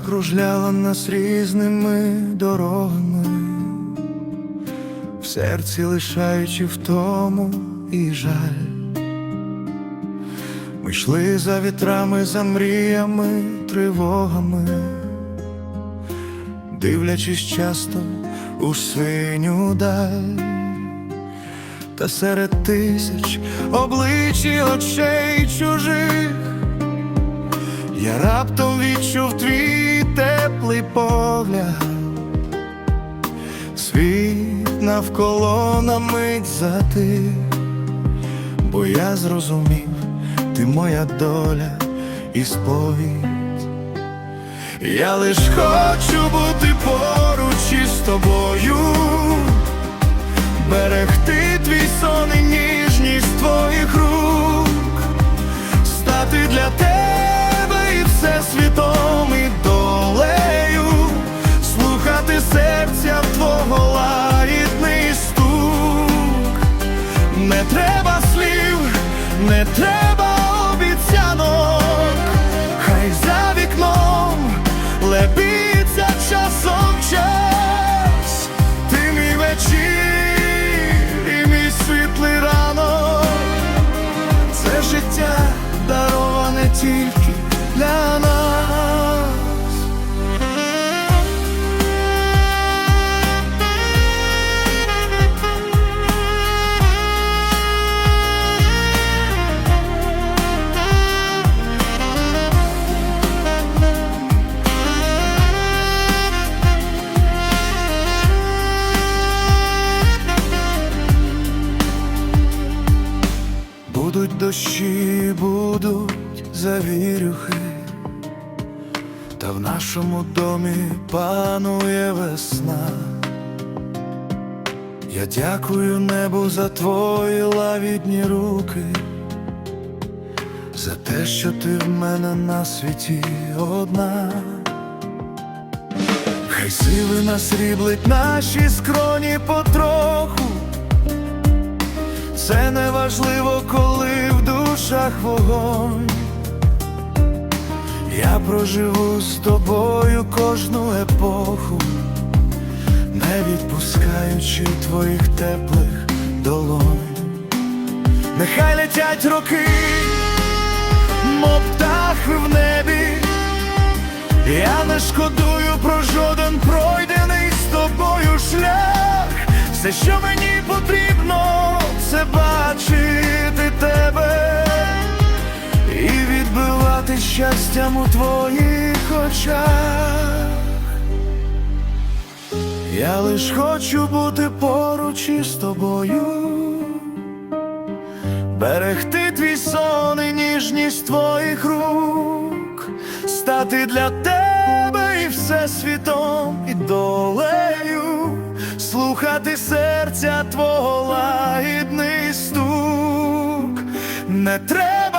кружляла нас різними дорогами, в серці лишаючи втому і жаль. Ми йшли за вітрами, за мріями, тривогами, дивлячись часто у синю даль, та серед тисяч облич і очей чужих. Погляд, світ навколо на мить затих, бо я зрозумів, ти моя доля і сповідь. Я лиш хочу бути поруч із тобою, не треба Будуть дощі, будуть завірюхи, та в нашому домі панує весна. Я дякую небу за твої лавідні руки, за те, що ти в мене на світі одна. Хай сили нас ріблить наші скроні потроху. Це не важливо, коли в душах вогонь. Я проживу з тобою кожну епоху, не відпускаючи твоїх теплих долонь. Нехай летять роки, мов птахи в небі. Я не шкодую про жоден пройдений з тобою шлях. Все, що мені бачити тебе і відбивати щастям у твоїх очах. Я лиш хочу бути поруч із тобою, берегти твій сон і ніжність твоїх рук, стати для тебе і всесвітом і долею, слухати серця твого лагідний стук. Не треба